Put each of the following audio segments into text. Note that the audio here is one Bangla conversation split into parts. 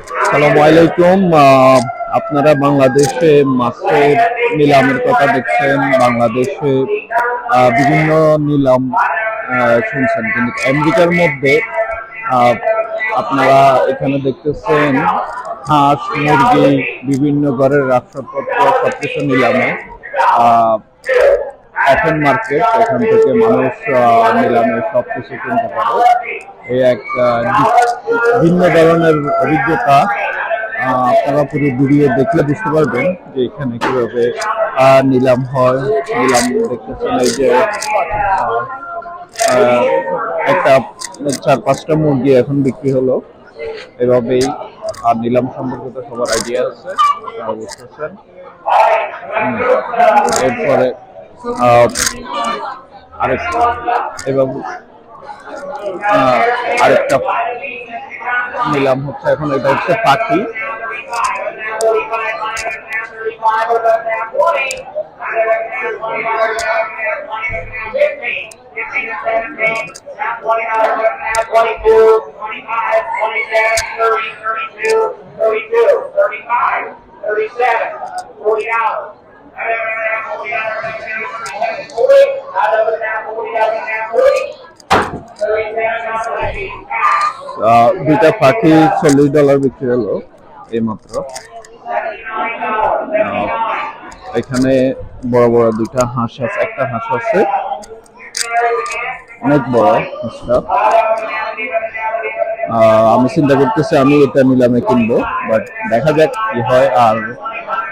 আসসালামু আলাইকুম আপনারা বাংলাদেশে মাছের নিলামের কথা দেখছেন, বাংলাদেশে বিভিন্ন নিলাম শুনছেন। কিন্তু আমেরিকার মধ্যে আপনারা এখানে দেখতেছেন হাঁস, মুরগি, বিভিন্ন ঘরের আসবাবপত্র সবকিছু নিলামে ওপেন মার্কেট এখান থেকে মানুষ নিলামে সবকিছু কিনতে পারে। এই এক ভিন্ন ধরনের অভিজ্ঞতা আপনারা পুরো ভিডিও দেখলে বুঝতে পারবেন যে এখানে কীভাবে নিলাম হয় নিলাম দেখতেছেন এই যে একটা চার পাঁচটা মুরগি এখন বিক্রি হলো এভাবেই, আর নিলাম সম্পর্কে তো সবার আইডিয়া আছে, আপনারা বুঝতেছেন। এরপরে আরেক এভাবে আরেকটা নিলাম হচ্ছে এখন এটা হচ্ছে পাখি। আহ, দুইটা পাখি চল্লিশ ডলার বিক্রি হলো এইমাত্র। এখানে বড় বড় দুইটা হাঁস আছে, একটা হাঁস আছে। অনেক বড় হাঁসটা। আমি চিন্তা করতেছি আমি এটা নিলামে কিনবো বাট দেখা যাক কি হয়। আর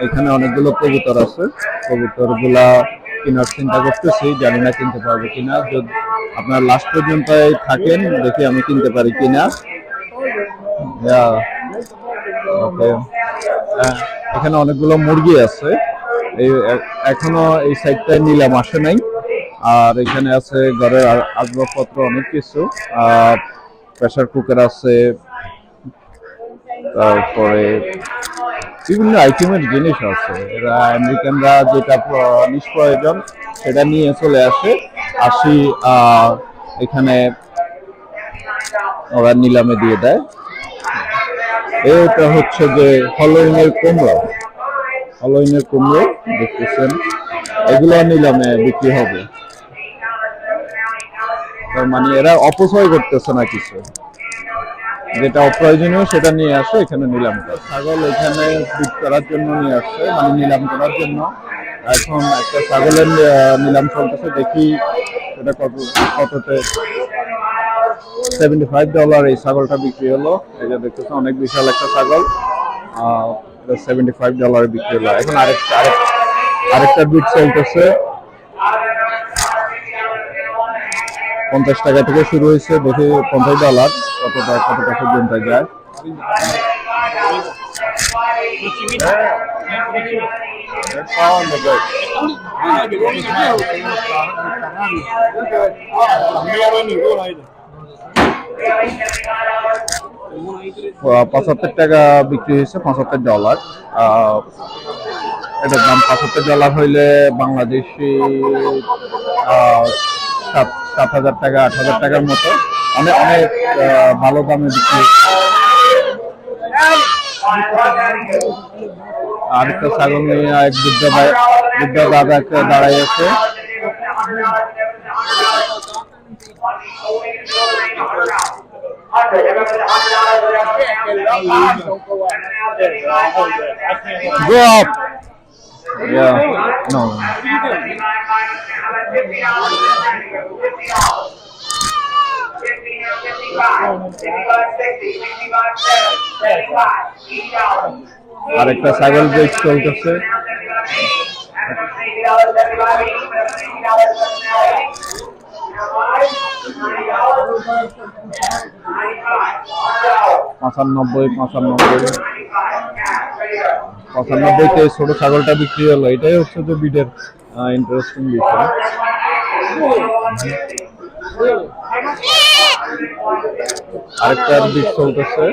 এখানে অনেকগুলো কবুতর আছে। কবুতরগুলা কেনার চিন্তা করতেছি, জানি না কিনতে পারব কিনা। যদি আপনার লাস্ট পর্যন্ত থাকেন, দেখি আমি কিনতে পারি কিনা। ওকে এখানে অনেকগুলো মুরগি আছে। এই, এখনও এই সাইডটায় নিলাম, আসে নাই। আর এখানে আছে ঘরের আসবাবপত্র অনেক কিছু। আর প্রেসার কুকার আছে। তারপরে বিভিন্ন আইটেমের জিনিস আছে। এরা আমেরিকানরা যেটা নিষ্প্রয়োজন, সেটা নিয়ে চলে আসে। আহ, এখানে ওরা নিলামে দিয়ে দেয়। এটা হচ্ছে যে হলোইন এর কুমড়ো। হলোইন এর কুমড়ো দেখতেছেন। এগুলো নিলামে বিক্রি হবে। মানে এরা অপচয় করতেছে না কিছু। যেটা অপ্রয়োজনীয় সেটা নিয়ে আসে এখানে নিলাম করে। ছাগল এখানে বিট করার জন্য নিয়ে আসছে মানে নিলাম করার জন্য। এখন একটা ছাগলের নিলাম চলতেছে, দেখি এটা কত, কততে। সেভেন্টি ফাইভ ডলার এই ছাগলটা বিক্রি হলো। যে দেখতেছে, অনেক বিশাল একটা ছাগল। সেভেন্টি ফাইভ ডলার বিক্রি হলো। এখন আরেকটা আরেক, আরেকটা বিট চলতেছে। পঞ্চাশ টাকা থেকে শুরু হয়েছে, দেখি পঞ্চাশ ডলার কত টাকা কত টাকা পর্যন্ত যায়। পঁচাত্তর টাকা বিক্রি হয়েছে, পঁচাত্তর ডলার এটার দাম পঁচাত্তর ডলার হইলে বাংলাদেশি সাত সাত হাজার টাকা, আট হাজার টাকার মতো। অনেক অনেক ভালো দামে বিক্রি আরেকটা ছাগল নিয়ে এক বৃদ্ধ ভাই বৃদ্ধ দাদা একটা দাঁড়াই আছে Go up. Yeah. No. আরেকটা ছাগল বেচ চলতেছে। পঁচানব্বই পঁচানব্বই। পঁচানব্বইতে ছোট ছাগলটা বিক্রি হলো। এটাই হচ্ছে যে বিডের ইন্টারেস্টিং বিষয়। আরেকটা বিট চলতেছে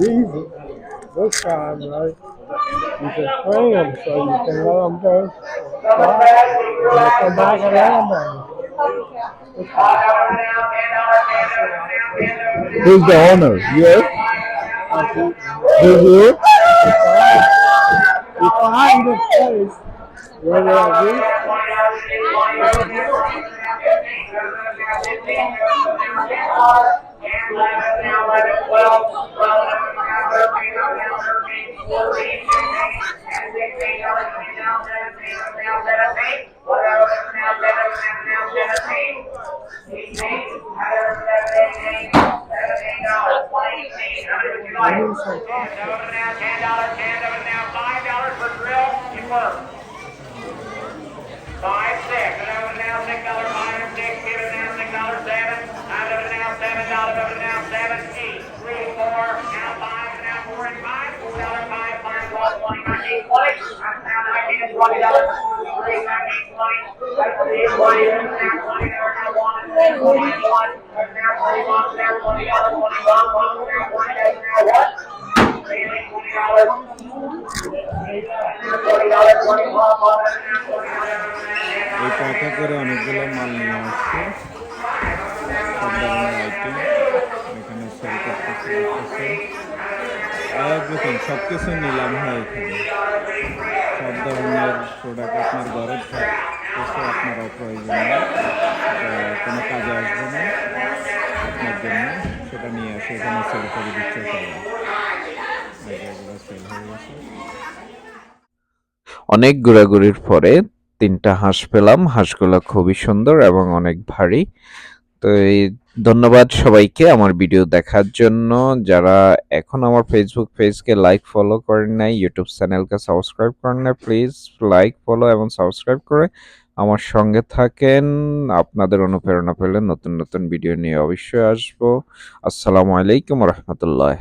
easy this time, right? You can swing them so you can let them go. Right? Come back and let them. Who's the owner? You? Who's? You find the place where they are Five, six, and over now, six. Dollar, five, out of every now, seven, eight, three, four, now five, now four and five, pulled out of I'm now nineteen, twenty, dollars, three, nineteen, twenty, that's the eight, twenty, now twenty, now one, and then now twenty, one, now twenty, সব কিছু নিলাম হয় এখানে। সব ধরনের প্রোডাক্ট আপনার ঘরে প্রয়োজন কোনো কাজে আসবে না। আপনার জন্য সেটা নিয়ে আসে এখানে সেল করে দিচ্ছে অনেক ঘোরাঘুরির পরে তিনটা হাঁস পেলাম। হাঁসগুলো খুবই সুন্দর এবং অনেক ভারী। তো এই ধন্যবাদ সবাইকে আমার ভিডিও দেখার জন্য। যারা এখন আমার ফেসবুক পেজকে লাইক ফলো করেন নাই ইউটিউব চ্যানেলকে সাবস্ক্রাইব করেন না প্লিজ লাইক ফলো এবং সাবস্ক্রাইব করে আমার সঙ্গে থাকেন। আপনাদের অনুপ্রেরণা পেলে নতুন নতুন ভিডিও নিয়ে অবশ্যই আসব। আসসালামু আলাইকুম রহমতুল্লাহ।